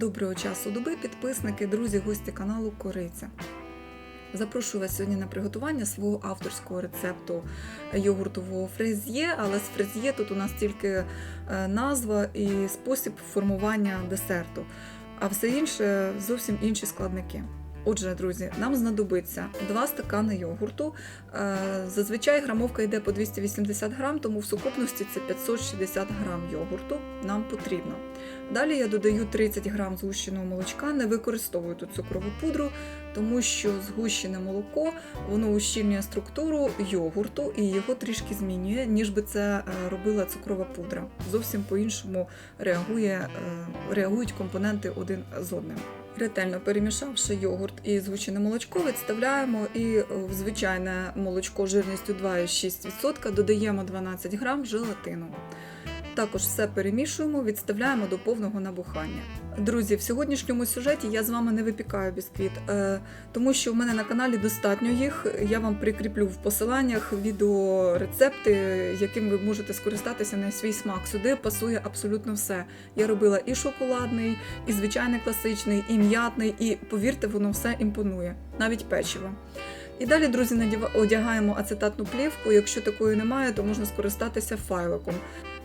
Доброго часу доби, підписники, друзі, гості каналу Кориця. Запрошую вас сьогодні на приготування свого авторського рецепту йогуртового фрезьє, але з фрезьє тут у нас тільки е, назва і спосіб формування десерту, а все інше зовсім інші складники. Отже, друзі, нам знадобиться 2 стакани йогурту. Е, Зазвичай грамовка йде по 280 грам, тому в сукупності це 560 грам йогурту нам потрібно. Далі я додаю 30 грам згущеного молочка, не використовую тут цукрову пудру, тому що згущене молоко воно ущільнює структуру йогурту і його трішки змінює, ніж би це е, робила цукрова пудра. Зовсім по-іншому реагує, е, реагують компоненти один з одним. Ретельно перемішавши йогурт і згущене молочко, відставляємо і е, в звичайне молочко жирністю 2,6% додаємо 12 грам желатину. Також все перемішуємо, відставляємо до повного набухання. Друзі, в сьогоднішньому сюжеті я з вами не випікаю бісквіт, е, тому що в мене на каналі достатньо їх. Я вам прикріплю в посиланнях відеорецепти, яким ви можете скористатися на свій смак. Сюди пасує абсолютно все. Я робила і шоколадний, і звичайний класичний, і м'ятний, і повірте, воно все імпонує, навіть печиво. І далі, друзі, одягаємо ацетатну плівку. Якщо такої немає, то можна скористатися файликом.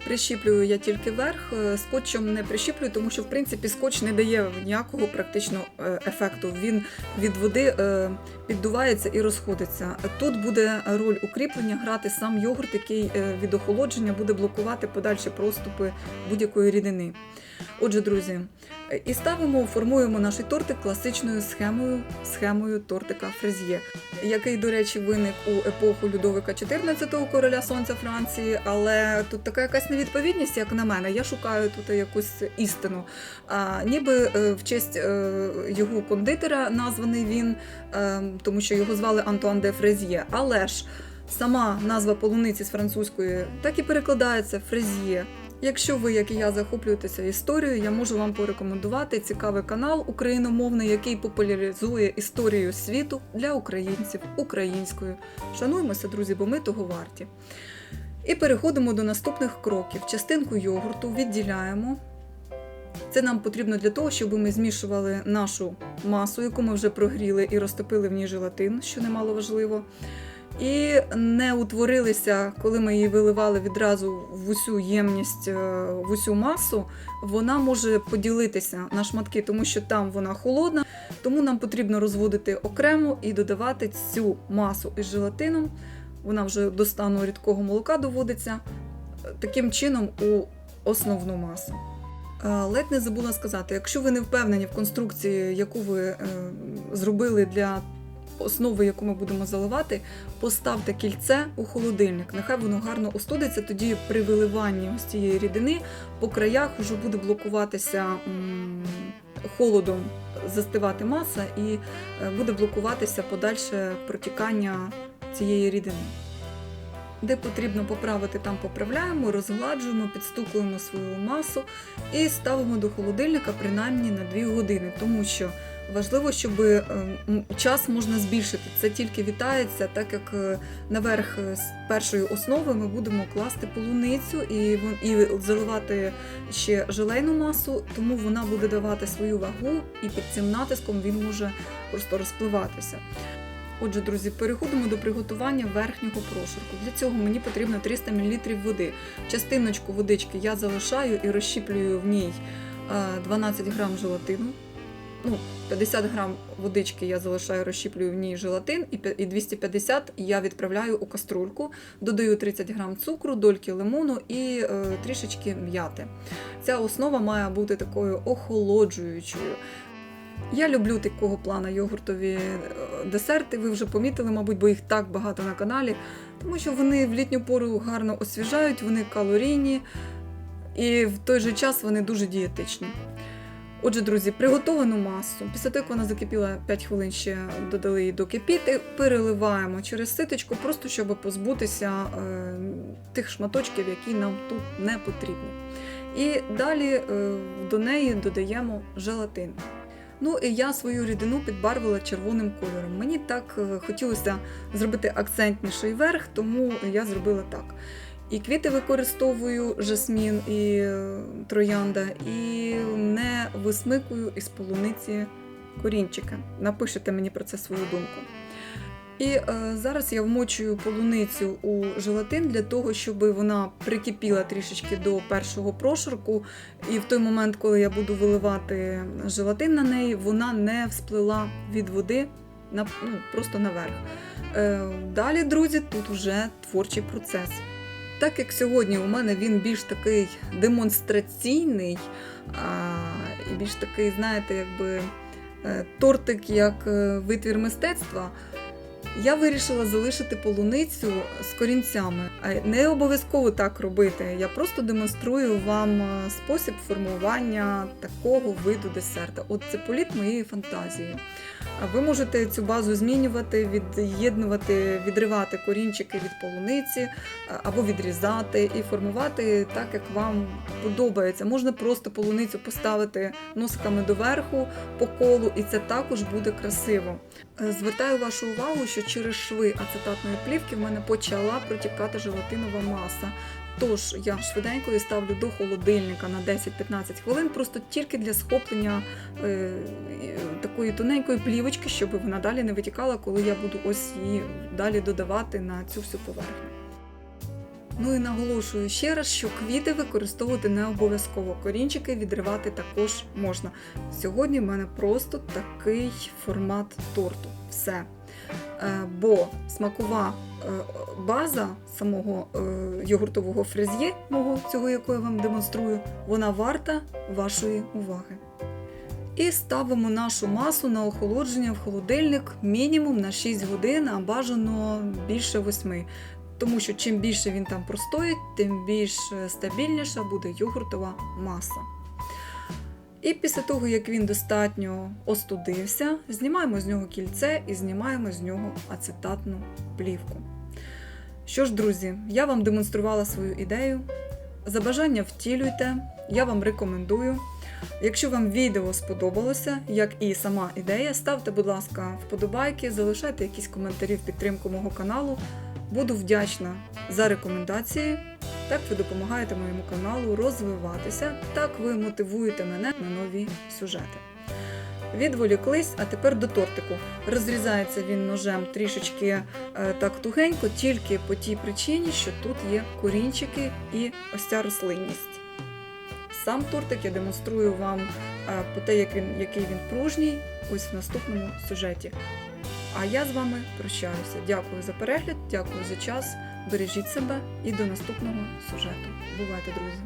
Прищіплюю я тільки верх, е, скотчем не прищіплюю, тому що в принципі скотч не дає ніякого практично е, ефекту. Він від води е, піддувається і розходиться. Тут буде роль укріплення грати сам йогурт, який від охолодження буде блокувати подальші проступи будь-якої рідини. Отже, друзі, і ставимо, формуємо наш тортик класичною схемою, схемою тортика фрезьє, який, до речі, виник у епоху Людовика XIV, короля сонця Франції. Але тут така якась невідповідність, як на мене. Я шукаю тут якусь істину. А, ніби е, в честь е, його кондитера названий він, е, тому що його звали Антуан де Фрезьє. Але ж сама назва полуниці з французької так і перекладається фрезьє. Якщо ви, як і я, захоплюєтеся історією, я можу вам порекомендувати цікавий канал україномовний, який популяризує історію світу для українців українською. Шануємося, друзі, бо ми того варті. І переходимо до наступних кроків. Частинку йогурту відділяємо. Це нам потрібно для того, щоб ми змішували нашу масу, яку ми вже прогріли і розтопили в ній желатин, що немало важливо. І не утворилися, коли ми її виливали відразу в усю ємність, е, в усю масу, вона може поділитися на шматки, тому що там вона холодна. Тому нам потрібно розводити окремо і додавати цю масу із желатином. Вона вже до стану рідкого молока доводиться таким чином у основну масу. Е, Ледь не забула сказати, якщо ви не впевнені в конструкції, яку ви е, зробили для основи, яку ми будемо заливати, поставте кільце у холодильник. Нехай воно гарно остудиться. Тоді при виливанні ось цієї рідини по краях вже буде блокуватися холодом, застивати маса і е, буде блокуватися подальше протікання цієї рідини. Де потрібно поправити, там поправляємо, розгладжуємо, підстукуємо свою масу і ставимо до холодильника принаймні на 2 години, тому що важливо, щоб е, час можна збільшити. Це тільки вітається, так як е, наверх е, з першої основи ми будемо класти полуницю і, і заливати ще желейну масу, тому вона буде давати свою вагу, і під цим натиском він може просто розпливатися. Отже, друзі, переходимо до приготування верхнього прошарку. Для цього мені потрібно 300 мл води. Частиночку водички я залишаю і розщіплюю в ній е, 12 грам желатину. Ну, 50 грам водички я залишаю, розщіплюю в ній желатин, і 250 я відправляю у каструльку, додаю 30 грам цукру, дольки лимону і е, трішечки м'яти. Ця основа має бути такою охолоджуючою. Я люблю такого плану йогуртові е, десерти. Ви вже помітили, мабуть, бо їх так багато на каналі, тому що вони в літню пору гарно освіжають, вони калорійні і в той же час вони дуже дієтичні. Отже, друзі, приготовану масу. Після того, як вона закипіла 5 хвилин ще додали її до кипіти, переливаємо через ситочку, просто щоб позбутися е, тих шматочків, які нам тут не потрібні. І далі е, до неї додаємо желатин. Ну і я свою рідину підбарвила червоним кольором. Мені так е, хотілося зробити акцентніший верх, тому я зробила так. І квіти використовую жасмін і е, троянда, і не висмикую із полуниці корінчики. Напишете мені про це свою думку. І е, зараз я вмочую полуницю у желатин для того, щоб вона прикипіла трішечки до першого прошарку. І в той момент, коли я буду виливати желатин на неї, вона не всплила від води на, ну, просто наверх. Е, далі, друзі, тут уже творчий процес. Так як сьогодні у мене він більш такий демонстраційний, а, і більш такий, знаєте, якби е, тортик як е, витвір мистецтва, я вирішила залишити полуницю з корінцями. Не обов'язково так робити. Я просто демонструю вам е, спосіб формування такого виду десерта. От це політ моєї фантазії. Ви можете цю базу змінювати, від'єднувати, відривати корінчики від полуниці або відрізати і формувати так, як вам подобається. Можна просто полуницю поставити носиками доверху по колу, і це також буде красиво. Е, Звертаю вашу увагу, що через шви ацетатної плівки в мене почала протікати желатинова маса. Тож я швиденько її ставлю до холодильника на 10-15 хвилин, просто тільки для схоплення е, такої тоненької плівочки, щоб вона далі не витікала, коли я буду ось її далі додавати на цю всю поверхню. Ну і наголошую ще раз, що квіти використовувати не обов'язково. Корінчики відривати також можна. Сьогодні в мене просто такий формат торту. Все. Е, Бо смакова е, база самого е, йогуртового фрезє, мого цього, яку я вам демонструю, вона варта вашої уваги. І ставимо нашу масу на охолодження в холодильник мінімум на 6 годин, а бажано більше 8. Тому що чим більше він там простоїть, тим більш стабільніша буде йогуртова маса. І після того, як він достатньо остудився, знімаємо з нього кільце і знімаємо з нього ацетатну плівку. Що ж, друзі, я вам демонструвала свою ідею. За бажання втілюйте, я вам рекомендую. Якщо вам відео сподобалося, як і сама ідея, ставте, будь ласка, вподобайки, залишайте якісь коментарі в підтримку мого каналу. Буду вдячна за рекомендації. Так ви допомагаєте моєму каналу розвиватися, так ви мотивуєте мене на нові сюжети. Відволіклись, а тепер до тортику. Розрізається він ножем трішечки е, так тугенько, тільки по тій причині, що тут є корінчики і ось ця рослинність. Сам тортик я демонструю вам е, по те, як він, який він пружній, ось в наступному сюжеті. А я з вами прощаюся. Дякую за перегляд, дякую за час. Бережіть себе і до наступного сюжету. Бувайте, друзі!